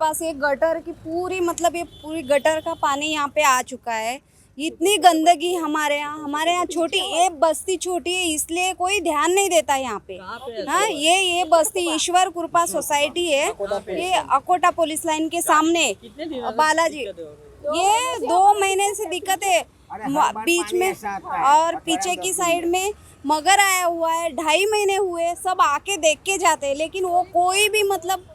पास ये गटर की पूरी मतलब ये पूरी गटर का पानी यहाँ पे आ चुका है। इतनी गंदगी हमारे यहाँ हमारे यहाँ छोटी ये बस्ती छोटी है इसलिए कोई ध्यान नहीं देता यहाँ पे। हाँ ये ये बस्ती ईश्वर कृपा सोसाइटी है। ये अकोटा पुलिस लाइन के सामने। बालाजी ये दो महीने से दिक्कत है। बीच में और पीछे की साइड में मगर आया हुआ है ढाई महीने हुए सब आके देख के जाते हैं लेकिन वो कोई भी मतलब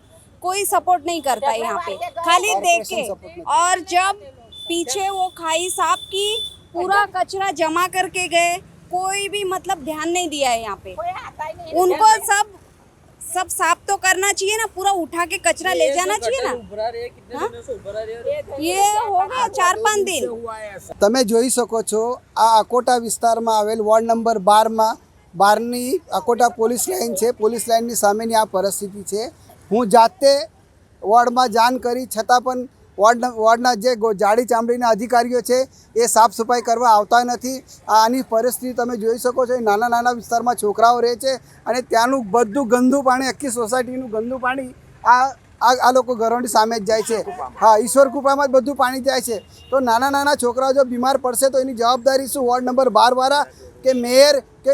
कोई सपोर्ट नहीं करता है यहाँ पे खाली देख के और जब पीछे वो खाई साफ की पूरा कचरा जमा करके गए कोई भी मतलब ध्यान नहीं दिया है यहाँ पे उनको सब सब साफ तो करना चाहिए ना पूरा उठा के कचरा ले जाना चाहिए ना उभरा रहे कितने हाँ? दिनों से उभरा रहे और ये हो गया चार पाँच दिन તમે જોઈ શકો છો આ અકોટા વિસ્તારમાં આવેલ વોર્ડ નંબર બારમાં બારની અકોટા પોલીસ લાઇન છે પોલીસ લાઇનની સામેની આ પરિસ્થિતિ છે હું જાતે વોર્ડમાં જાણ કરી છતાં પણ વોર્ડ વોર્ડના જે જાડી ચામડીના અધિકારીઓ છે એ સાફ સફાઈ કરવા આવતા નથી. આની પરિસ્થિતિ તમે જોઈ શકો છો એ નાના નાના વિસ્તારમાં છોકરાઓ રહે છે અને ત્યાંનું બધું ગંદુ પાણી આખી સોસાયટીનું ગંદુ પાણી આ આ લોકો ઘરોની સામે જ જાય છે. હા ઈશ્વર કૃપામાં જ બધું પાણી જાય છે. તો નાના નાના છોકરાઓ જો બીમાર પડશે તો એની જવાબદારી શું? વોર્ડ નંબર બારવાળા કે મેયર કે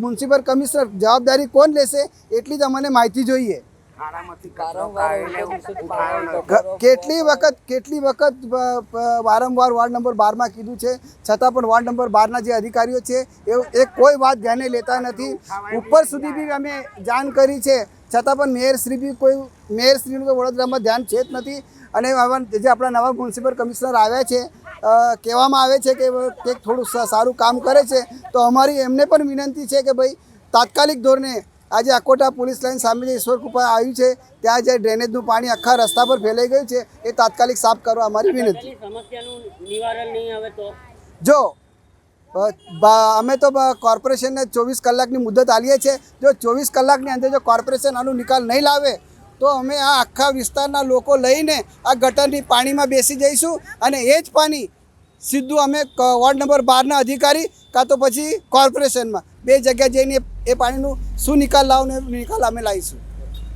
મ્યુનિસિપલ કમિશનર? જવાબદારી કોણ લેશે? એટલી જ અમને માહિતી જોઈએ. કેટલી વખત કેટલી વખત વારંવાર વોર્ડ નંબર બારમાં કીધું છે. છતાં પણ વોર્ડ નંબર બારના જે અધિકારીઓ છે એ એ કોઈ વાત ધ્યાને લેતા નથી. ઉપર સુધી બી અમે જાણ કરી છે. છતાં પણ મેયરશ્રી બી કોઈ મેયરશ્રીનું તો વડોદરામાં ધ્યાન છે જ નથી. અને જે આપણા નવા મ્યુનિસિપલ કમિશનર આવ્યા છે કહેવામાં આવે છે કે કંઈક થોડું સારું કામ કરે છે. તો અમારી એમને પણ વિનંતી છે કે ભાઈ તાત્કાલિક ધોરણે આજે અકોટા પોલીસ લાઇન સામે જે ઈશ્વર કૃપા આવ્યું છે. ત્યાં જે ડ્રેનેજનું પાણી આખા રસ્તા પર ફેલાઈ ગયું છે એ તાત્કાલિક સાફ કરવા અમારી વિનંતી. પેલી સમસ્યાનું નિવારણ નહીં આવે તો? જો અમે તો કોર્પોરેશનને ચોવીસ કલાકની મુદત આલીએ છીએ. જો ચોવીસ કલાકની અંદર જો કોર્પોરેશન આનો નિકાલ નહીં લાવે તો અમે આ આખા વિસ્તારના લોકો લઈને આ ગટરની પાણીમાં બેસી જઈશું અને એ જ પાણી સીધું અમે વોર્ડ નંબર બારના અધિકારી કાં તો પછી કોર્પોરેશનમાં. બે જગ્યાએ જઈને એ પાણીનું શું નિકાલ લાવને નિકાલ અમે લાવીશું.